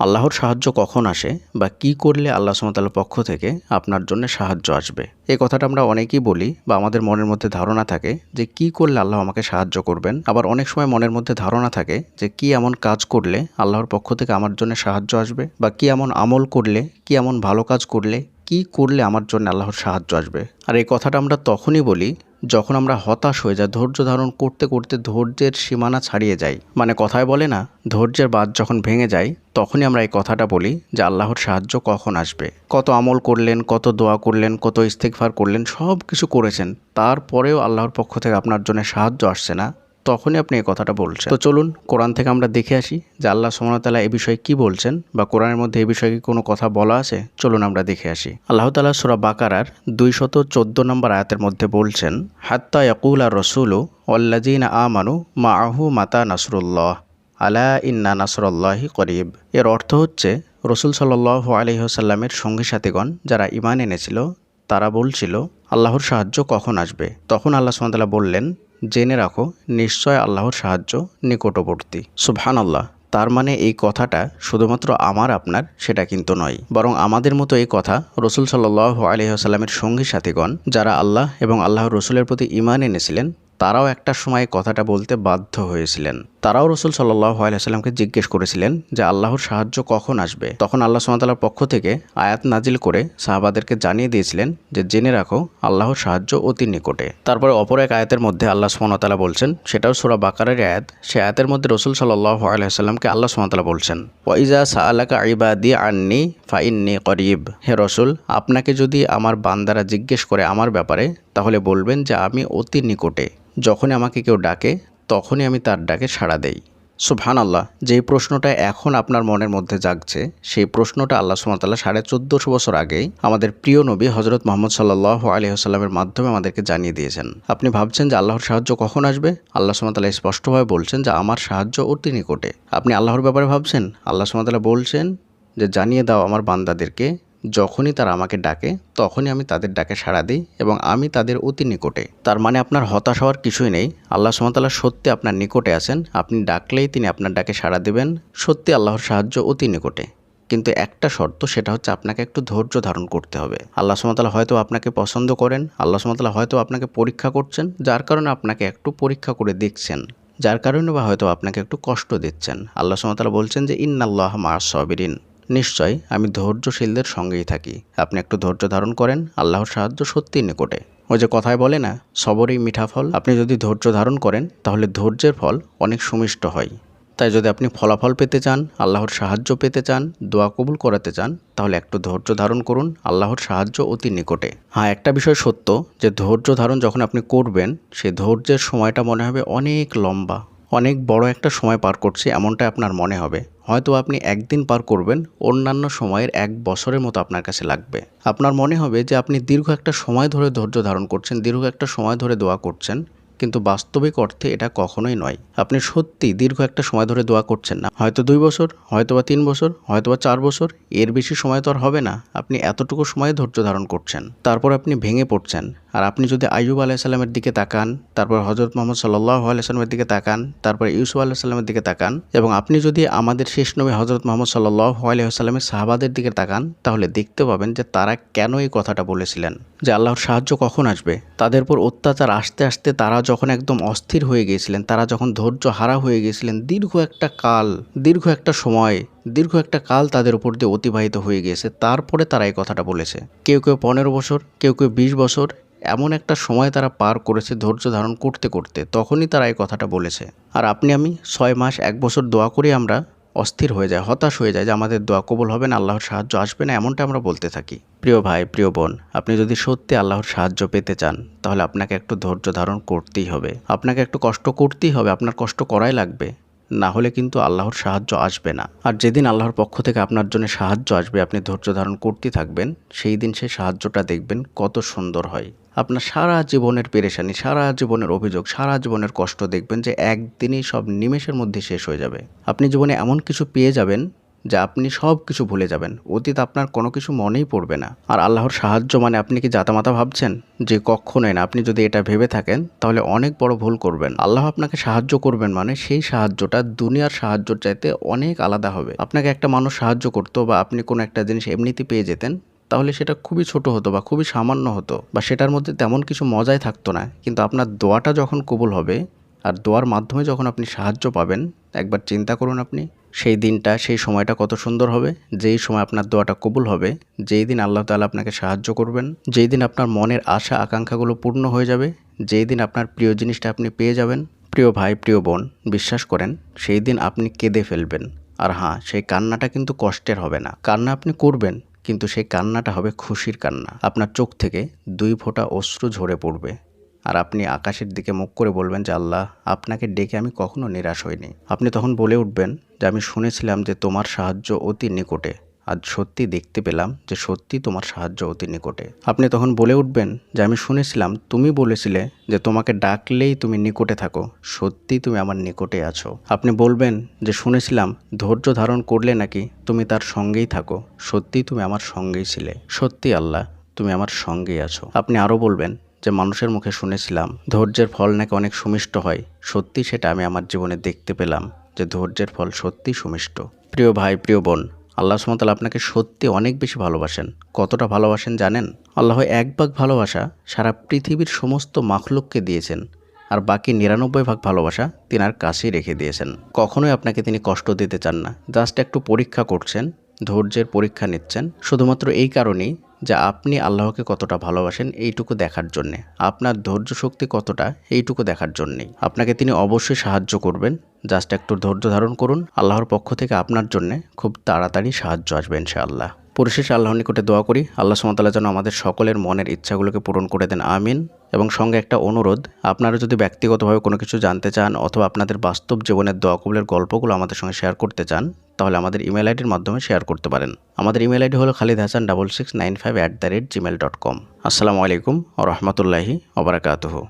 আল্লাহর সাহায্য কখন আসে বা কি করলে আল্লাহ সুমতাল্লার পক্ষ থেকে আপনার জন্য সাহায্য আসবে? এই কথাটা আমরা অনেকেই বলি বা আমাদের মনের মধ্যে ধারণা থাকে যে কি করলে আল্লাহ আমাকে সাহায্য করবেন। আবার অনেক সময় মনের মধ্যে ধারণা থাকে যে কি এমন কাজ করলে আল্লাহর পক্ষ থেকে আমার জন্য সাহায্য আসবে বা কি এমন আমল করলে, কি এমন ভালো কাজ করলে, কি করলে আমার জন্য আল্লাহর সাহায্য আসবে। আর এই কথাটা আমরা তখনই বলি যখন আমরা হতাশ হয়ে যাই, ধৈর্য ধারণ করতে করতে ধৈর্যের সীমানা ছাড়িয়ে যাই। মানে কথায় বলে না, ধৈর্যের বাদ যখন ভেঙে যায়, তখনই আমরা এই কথাটা বলি যে আল্লাহর সাহায্য কখন আসবে। কত আমল করলেন, কত দোয়া করলেন, কত ইস্তেকফার করলেন সব কিছু করেছেন। তারপরেও আল্লাহর পক্ষ থেকে আপনার জন্য সাহায্য আসছে না। তখনই আপনি এই কথাটা বলছেন। তো চলুন, কোরআন থেকে আমরা দেখে আসি যে আল্লাহ সুমনতালা এ বিষয়ে কি বলছেন বা কোরআনের মধ্যে এই বিষয়ে কি কোনো কথা বলা আছে। চলুন আমরা দেখে আসি। আল্লাহ তালা সুরা বাকারার দুইশত চোদ্দ নম্বর আয়াতের মধ্যে বলছেন, হাত্তা ইয়াকুল আর রসুলু অল্লাজিন আমানু মা আহু মাতা নাসরুল্লাহ, আলা ইন্না নাসরল্লাহি করিব। এর অর্থ হচ্ছে, রসুল সাল্লাহ আলহিহসাল্লামের সঙ্গী সাথীগণ যারা ইমান এনেছিল, তারা বলছিল, আল্লাহর সাহায্য কখন আসবে? তখন আল্লাহ সুমতাল্লাহ বললেন জেনে রাখো, নিশ্চয় আল্লাহর সাহায্য নিকটবর্তী। সুবহান আল্লাহ তার মানে এই কথাটা শুধুমাত্র আমার, আপনার, সেটা কিন্তু নয়। বরং আমাদের মতো এই কথা রসুল সাল্লাহ আলহিহাস্লামের সঙ্গী সাথীগণ, যারা আল্লাহ এবং আল্লাহ রসুলের প্রতি ইমান এনেছিলেন তারাও একটা সময় কথাটা বলতে বাধ্য হয়েছিলেন। তারাও রসুল সাল্লাহ আলাইসাল্লামকে জিজ্ঞেস করেছিলেন যে, আল্লাহর সাহায্য কখন আসবে? তখন আল্লাহ সুমতাল্লার পক্ষ থেকে আয়াত নাজিল করে সাহাবাদেরকে জানিয়ে দিয়েছিলেন যে, জেনে রাখো, আল্লাহর সাহায্য অতি নিকটে। তারপরে অপর এক আয়াতের মধ্যে আল্লাহ সুমতাল্লাহ বলছেন, সেটাও সুরা বাকারের আয়াত, সে আয়াতের মধ্যে রসুল সাল্লাহ আলাইসাল্লামকে আল্লাহ সুমতাল্লাহ বলছেন ওয়াইজা সাআলাকা ইবাদি আননি ফাইননি করিব। হে রসুল, আপনাকে যদি আমার বান্দারা জিজ্ঞেস করে আমার ব্যাপারে, তাহলে বলবেন যে আমি অতি নিকটে। যখনই আমাকে কেউ ডাকে, তখনই আমি তার ডাকে সাড়া দেই। সুবহান আল্লাহ যেই প্রশ্নটা এখন আপনার মনের মধ্যে জাগছে, সেই প্রশ্নটা আল্লাহ সুমতাল্লাহ সাড়ে চোদ্দোশো বছর আগেই আমাদের প্রিয় নবী হজরত মোহাম্মদ সাল্লাহ আলহিহাস্লামের মাধ্যমে আমাদেরকে জানিয়ে দিয়েছেন। আপনি ভাবছেন যে আল্লাহর সাহায্য কখন আসবে? আল্লাহ সুমতাল্লাহ স্পষ্টভাবে বলছেন যে আমার সাহায্য অতি নিকটে। আপনি আল্লাহর ব্যাপারে ভাবছেন? আল্লাহ সুমতাল্লাহ বলছেন যে জানিয়ে দাও আমার বান্দাদেরকে, যখনই তারা আমাকে ডাকে, তখনই আমি তাদের ডাকে সাড়া দিই এবং আমি তাদের অতি নিকটে। তার মানে আপনার হতাশ হওয়ার কিছুই নেই। আল্লাহ সুমতাল্লাহ সত্যি আপনার নিকটে আছেন। আপনি ডাকলেই তিনি আপনার ডাকে সাড়া দেবেন। সত্যি আল্লাহর সাহায্য অতি নিকটে। কিন্তু একটা শর্ত, সেটা হচ্ছে আপনাকে একটু ধৈর্য ধারণ করতে হবে। আল্লাহ সুমতাল্লাহ হয়তো আপনাকে পছন্দ করেন। আল্লাহ সুমতাল্লাহ হয়তো আপনাকে পরীক্ষা করছেন। যার কারণে আপনাকে একটু পরীক্ষা করে দেখছেন। যার কারণে বা হয়তো আপনাকে একটু কষ্ট দিচ্ছেন। আল্লাহ সুমতাল্লাহ বলছেন যে, ইন্নাল্লাহ মা সবিরিন। নিশ্চয়, আমি ধৈর্যশীলদের সঙ্গেই থাকি। আপনি একটু ধৈর্য ধারণ করেন, আল্লাহর সাহায্য সত্যি নিকটে। ওই যে কথায় বলে না, সবরই মিঠা ফল। আপনি যদি ধৈর্য ধারণ করেন, তাহলে ধৈর্যের ফল অনেক সুমিষ্ট হয়। তাই যদি আপনি ফলাফল পেতে চান, আল্লাহর সাহায্য পেতে চান, দোয়া কবুল করাতে চান, তাহলে একটু ধৈর্য ধারণ করুন, আল্লাহর সাহায্য অতি নিকটে। হ্যাঁ একটা বিষয় সত্য, যে ধৈর্য ধারণ যখন আপনি করবেন সেই ধৈর্যের সময়টা মনে হবে অনেক লম্বা। অনেক বড় একটা সময় পার করছি এমনটা আপনার মনে হবে। হয়তো আপনি একদিন পার করবেন, অন্যান্য সময়ের এক বছরের মতো আপনার কাছে লাগবে। আপনার মনে হবে যে আপনি দীর্ঘ একটা সময় ধরে ধৈর্য ধারণ করছেন, দীর্ঘ একটা সময় ধরে দোয়া করছেন। কিন্তু বাস্তবিক অর্থে এটা কখনোই নয়। আপনি সত্যি দীর্ঘ একটা সময় ধরে দোয়া করছেন না। হয়তো দুই বছর হয়তো বা তিন বছর হয়তো বা চার বছর, এর বেশি সময় তো আর হবে না। আপনি এতটুকু সময় ধৈর্য ধারণ করছেন। তারপর আপনি ভেঙে পড়ছেন। আর আপনি যদি আইয়ুব আলাইসাল্লামের দিকে তাকান, তারপর হজরত মোহাম্মদ সাল্লাহ আলাইসাল্লামের দিকে তাকান, তারপর ইউসুফ আলাইসাল্লামের দিকে তাকান, এবং আপনি যদি আমাদের শেষ নবী হজরত মোহাম্মদ সাল্লাহ আলাইসাল্লামের সাহাবাদের দিকে তাকান, তাহলে দেখতে পাবেন যে তারা কেন এই কথাটা বলেছিলেন। যে আল্লাহর সাহায্য কখন আসবে? তাদের উপর অত্যাচার আসতে আসতে তারা যখন একদম অস্থির হয়ে গিয়েছিলেন, তারা যখন ধৈর্য হারা হয়ে গিয়েছিলেন, দীর্ঘ একটা কাল, দীর্ঘ একটা সময়, দীর্ঘ একটা কাল তাদের উপর দিয়ে অতিবাহিত হয়ে গিয়েছে। তারপরে তারা এই কথাটা বলেছে, কেউ কেউ পনেরো বছর, কেউ কেউ বিশ বছর, এমন একটা সময় তারা পার করেছে ধৈর্য ধারণ করতে করতে। তখনই তারা এই কথাটা বলেছে, আর আপনি আমি ছয় মাস, এক বছর দোয়া করে আমরা অস্থির হয়ে যায়, হতাশ হয়ে যায় যে আমাদের দোয়া কবুল হবে না, আল্লাহর সাহায্য আসবে না, এমনটা আমরা বলতে থাকি। প্রিয় ভাই, প্রিয় বোন, আপনি যদি সত্যি আল্লাহর সাহায্য পেতে চান, তাহলে আপনাকে একটু ধৈর্য ধারণ করতেই হবে। আপনাকে একটু কষ্ট করতেই হবে, আপনার কষ্ট করাই লাগবে। না হলে কিন্তু আল্লাহর সাহায্য আসবে না। আর যেদিন আল্লাহর পক্ষ থেকে আপনার জন্য সাহায্য আসবে, আপনি ধৈর্য ধারণ করতে থাকবেন, সেই দিন সেই সাহায্যটা দেখবেন কত সুন্দর হয়। আপনার সারা জীবনের পেরেশানি, সারা জীবনের অভিযোগ, সারা জীবনের কষ্ট দেখবেন যে একদিনই সব নিমেষের মধ্যে শেষ হয়ে যাবে। আপনি জীবনে এমন কিছু পেয়ে যাবেন যে আপনি সব কিছু ভুলে যাবেন। অতীত আপনার কোনো কিছু মনেই পড়বে না। আর আল্লাহর সাহায্য মানে আপনি কি জাতামাতা ভাবছেন? যে কখনোই না। আপনি যদি এটা ভেবে থাকেন, তাহলে অনেক বড় ভুল করবেন। আল্লাহ আপনাকে সাহায্য করবেন মানে সেই সাহায্যটা দুনিয়ার সাহায্যর চাইতে অনেক আলাদা হবে। আপনাকে একটা মানুষ সাহায্য করতো বা আপনি কোনো একটা জিনিস এমনিতে পেয়ে যেতেন তাহলে সেটা খুবই ছোট হতো বা খুবই সামান্য হতো বা সেটার মধ্যে তেমন কিছু মজাই থাকতো না। কিন্তু আপনার দোয়াটা যখন কবুল হবে আর দোয়ার মাধ্যমে যখন আপনি সাহায্য পাবেন, একবার চিন্তা করুন আপনি, সেই দিনটা, সেই সময়টা কত সুন্দর হবে, যেই সময় আপনার দোয়াটা কবুল হবে, যেই দিন আল্লাহ তাআলা আপনাকে সাহায্য করবেন, যেই দিন আপনার মনের আশা, আকাঙ্ক্ষাগুলো পূর্ণ হয়ে যাবে, যেই দিন আপনার প্রিয় জিনিসটা আপনি পেয়ে যাবেন, প্রিয় ভাই, প্রিয় বোন, বিশ্বাস করেন, সেই দিন আপনি কেঁদে ফেলবেন। আর হ্যাঁ সেই কান্নাটা কিন্তু কষ্টের হবে না। কান্না আপনি করবেন কিন্তু সেই কান্নাটা হবে খুশির কান্না। আপনার চোখ থেকে দুই ফোঁটা অশ্রু ঝরে পড়বে। আর আপনি আকাশের দিকে মুখ করে বলবেন যে, আল্লাহ, আপনাকে ডেকে আমি কখনো নিরাশ হইনি। আপনি তখন বলে উঠবেন যে, আমি শুনেছিলাম যে তোমার সাহায্য অতি নিকটে। আজ সত্যি দেখতে পেলাম যে সত্যি তোমার সাহায্য অতি নিকটে। আপনি তখন বলে উঠবেন যে আমি শুনেছিলাম, তুমি বলেছিলে যে তোমাকে ডাকলেই তুমি নিকটে থাকো, সত্যি তুমি আমার নিকটে আছো। আপনি বলবেন যে শুনেছিলাম, ধৈর্য ধারণ করলে নাকি তুমি তার সঙ্গেই থাকো, সত্যি তুমি আমার সঙ্গেই ছিলে। সত্যি আল্লাহ, তুমি আমার সঙ্গেই আছো। আপনি আরও বলবেন যে মানুষের মুখে শুনেছিলাম, ধৈর্যের ফল নাকি অনেক সুমিষ্ট হয়, সত্যি সেটা আমি আমার জীবনে দেখতে পেলাম যে ধৈর্যের ফল সত্যি সুমিষ্ট। প্রিয় ভাই, প্রিয় বোন আল্লাহ সুমতাল আপনাকে সত্যি অনেক বেশি ভালোবাসেন। কতটা ভালোবাসেন জানেন? আল্লাহ এক ভাগ ভালোবাসা সারা পৃথিবীর সমস্ত মাখলুককে দিয়েছেন আর বাকি নিরানব্বই ভাগ ভালোবাসা তিনি আর কাছেই রেখে দিয়েছেন। কখনোই আপনাকে তিনি কষ্ট দিতে চান না। জাস্ট একটু পরীক্ষা করছেন, ধৈর্যের পরীক্ষা নিচ্ছেন। শুধুমাত্র এই কারণেই যে আপনি আল্লাহকে কতটা ভালোবাসেন এইটুকু দেখার জন্যে। আপনার ধৈর্য শক্তি কতটা এইটুকু দেখার জন্যেই। আপনাকে তিনি অবশ্যই সাহায্য করবেন। জাস্ট একটু ধৈর্য ধারণ করুন। আল্লাহর পক্ষ থেকে আপনার জন্যে খুব তাড়াতাড়ি সাহায্য আসবেন সে ইনশাআল্লাহ। পরিশেষে আল্লাহর নিকটে দোয়া করি। আল্লাহ সুমতাল্লাহ যেন আমাদের সকলের মনের ইচ্ছাগুলোকে পূরণ করে দেন। আমিন। এবং সঙ্গে একটা অনুরোধ, আপনারা যদি ব্যক্তিগতভাবে কোনো কিছু জানতে চান অথবা আপনাদের বাস্তব জীবনের দোয়া কবুলের গল্পগুলো আমাদের সঙ্গে শেয়ার করতে চান, তাহলে আমাদের ইমেল আইডির মাধ্যমে শেয়ার করতে পারেন। আমাদের ইমেল আইডি হলো Khalid Hasan double six nine five at the rate Gmail dot com আসসালামু আলাইকুম রহমতুল্লাহি ওবরাকাতুহু